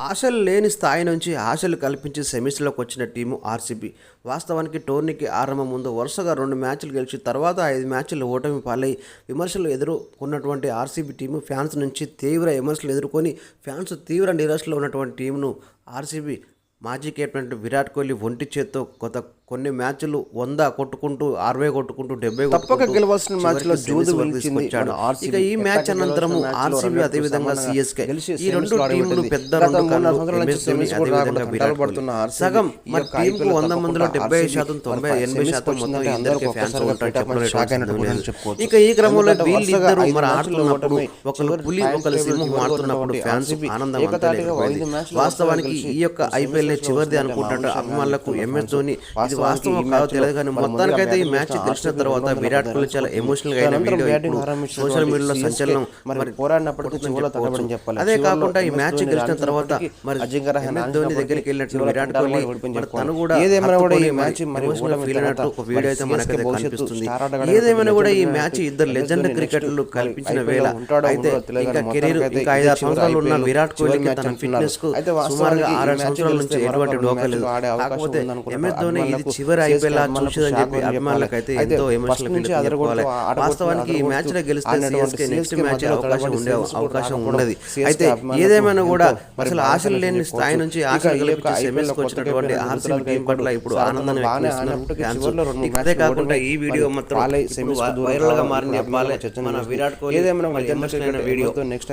ఆశలు లేని స్థాయి నుంచి ఆశలు కల్పించి సెమీస్లోకి వచ్చిన టీము ఆర్సీబీ. వాస్తవానికి టోర్నీకి ఆరంభం ముందు వరుసగా రెండు మ్యాచ్లు గెలిచి తర్వాత ఐదు మ్యాచ్లు ఓటమి పాలై విమర్శలు ఎదుర్కొన్నటువంటి ఆర్సీబీ టీము ఫ్యాన్స్ నుంచి తీవ్ర విమర్శలు ఎదుర్కొని ఫ్యాన్స్ తీవ్ర నిరాశలో ఉన్నటువంటి టీమును ఆర్సీబీ మాజీ కెప్టెన్ విరాట్ కోహ్లీ ఒంటి చేత్తో కొత్త కొన్ని మ్యాచ్లు వంద కొట్టుకుంటూ అరవై కొట్టుకుంటూ డెబ్బై తప్పక గెలవాల్సిన మ్యాచ్లో ఇక ఈ మ్యాచ్ అనంతరం ఆర్సీబీ అదేవిధంగా సిఎస్కే ఈ రెండు టీంలు పెద్ద. సగం మరి టీంకు వంద మందిలో డెబ్బై శాతం తొంభై ఎనభై శాతం మొత్తం ఇద్దరికి ఫ్యాన్స్ ఉంటారు చెప్పడం ఇక ఈ క్రమంలో వీళ్ళిద్దరు మరి ఆడుతున్నప్పుడు ఒకరు పులి ఒకరు సింహం ఆడుతున్నప్పుడు ఫ్యాన్స్ ఆనందం. వాస్తవానికి ఈ యొక్క ఐపీఎల్ చివరిది అనుకుంటున్నట్టు అభిమానులకు ఎంఎస్ ధోని ఇది వాస్తవం కాదో తెలియదు కానీ మొత్తానికైతే ఈ మ్యాచ్ గెలిచిన తర్వాత విరాట్ కోహ్లీ చాలా ఎమోషనల్గా అయిన వీడియో సోషల్ మీడియాలో సంచలనం మరి పోరాడినప్పటికీ అదే కాకుండా ఈ మ్యాచ్ గెలిచిన తర్వాత మరి MS ధోని దగ్గరికి వెళ్ళినట్టు విరాట్ కోహ్లీ. తను కూడా ఏదేమైనా కూడా ఈ మ్యాచ్ feel తర్వాత అయినట్టు ఒక వీడియో అయితే మనకైతే కనిపిస్తుంది. ఏదేమైనా కూడా ఈ మ్యాచ్ ఇద్దరు లెజెండ్ క్రికెటర్లు కల్పించిన వేళ అయితే ఇంకా కెరీర్ ఇంకా ఐదారు సంవత్సరాలు ఉన్న విరాట్ కోహ్లీకి తన. ఫిట్నెస్కు సుమారుగా ఆరు సంవత్సరాల నుంచి ఎటువంటి మరొక డోకా లేదు మ్యాచ్లో ఆడే అవకాశం కాకపోతే. ఎంఎస్ ధోని ఇది చివరి ఐపీఎల్ అభిమానులకు చూసేదని చెప్పి అని అభిమానులకు అయితే చెప్పాలి. ఎంతో ఎమోషనల్ చెప్పుకోవాలి వాస్తవానికి ఈ మ్యాచ్లో గెలిస్తే సిఎస్కే నెక్స్ట్ మ్యాచ్ అవకాశం ఉండే అవకాశం CSK అయితే ఏదేమైనా కూడా అసలు ఆశలు లేని స్థాయి నుంచి ఆశలు కల్పించి వచ్చినటువంటి ఆర్సీబీ టీం పట్ల ఇప్పుడు ఆనందాన్ని అదే కాకుండా ఈ వీడియో మాత్రం వైరల్గా మారింది అభిమానుల మన. విరాట్ కోహ్లీ ఏదేమైనా వీడియో next